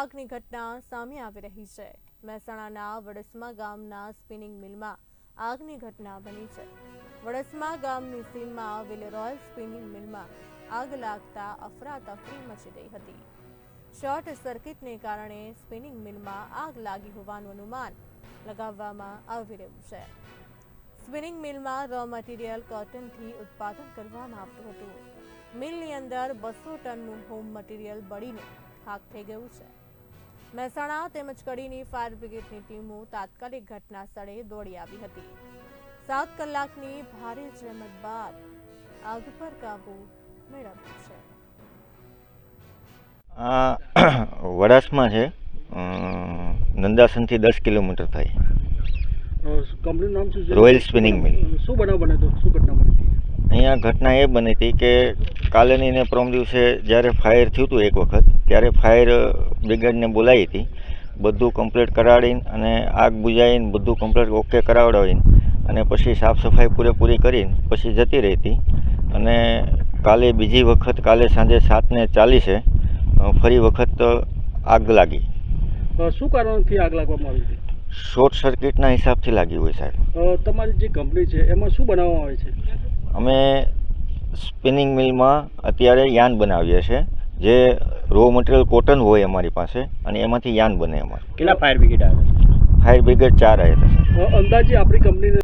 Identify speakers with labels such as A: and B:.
A: આગની ઘટના સામે આવી રહી છે. મહેસાણાના વડસમા ગામના સ્પિનિંગ મિલમાં આગની ઘટના બની છે. વડસમા ગામની સીમમાં આવેલ રોયલ સ્પિનિંગ મિલમાં આગ લાગતા અફરાતફરી મચી ગઈ હતી. શોર્ટ સર્કિટને કારણે સ્પિનિંગ મિલમાં આગ લાગી હોવાનું અનુમાન લગાવવામાં આવી રહ્યું છે. સ્પિનિંગ મિલમાં રો મટીરિયલ કોટનથી ઉત્પાદન કરવામાં આવતું હતું. મિલની અંદર બસો ટનનું હોમ મટીરિયલ બળીને ખાક થઈ ગયું છે. મહેસાણા તેમજ કડીની ફાયર બ્રિગેડની ટીમો તાત્કાલિક ઘટના સ્થળે દોડી આવી હતી. સાત કલાકની ભારે જહેમત બાદ આગ પર કાબુ મેળવ્યો છે.
B: આ વડાસમાં છે. નંદાસનથી દસ કિલોમીટર થાય.
C: કંપનીનું નામ શું છે?
B: રોયલ સ્પિનિંગ મિલ
C: શું બનાવ બને તો? શું ઘટના બની હતી?
B: અહીંયા ઘટના એ બની હતી કે કાલેની ને પ્રમ દિવસે જ્યારે ફાયર થયું હતું એક વખત ત્યારે ફાયર બ્રિગેડને બોલાવી હતી. બધું કમ્પ્લીટ કરાવીને અને આગ બુજાવીને બધું કમ્પ્લીટ ઓકે કરાવડાવીને અને પછી સાફ સફાઈ પૂરેપૂરી કરીને પછી જતી રહી હતી. અને કાલે બીજી વખત કાલે સાંજે સાતને ચાલીસે ફરી વખત આગ લાગી.
C: શું કારણથી આગ લાગવામાં આવી હતી?
B: શોર્ટ સર્કિટના હિસાબથી લાગી હોય સાહેબ.
C: તમારી જે કંપની છે એમાં શું બનાવવામાં આવે છે?
B: અમે સ્પિનિંગ મિલમાં અત્યારે યાન બનાવીએ છીએ જે રો મટીરિયલ કોટન હોય અમારી પાસે અને એમાંથી યાન બને અમારે.
C: કેટલા ફાયર બ્રિગેડ આવે
B: ફાયર બ્રિગેડ ચાર આવ્યા હતા
C: અંદાજે આપણી કંપનીને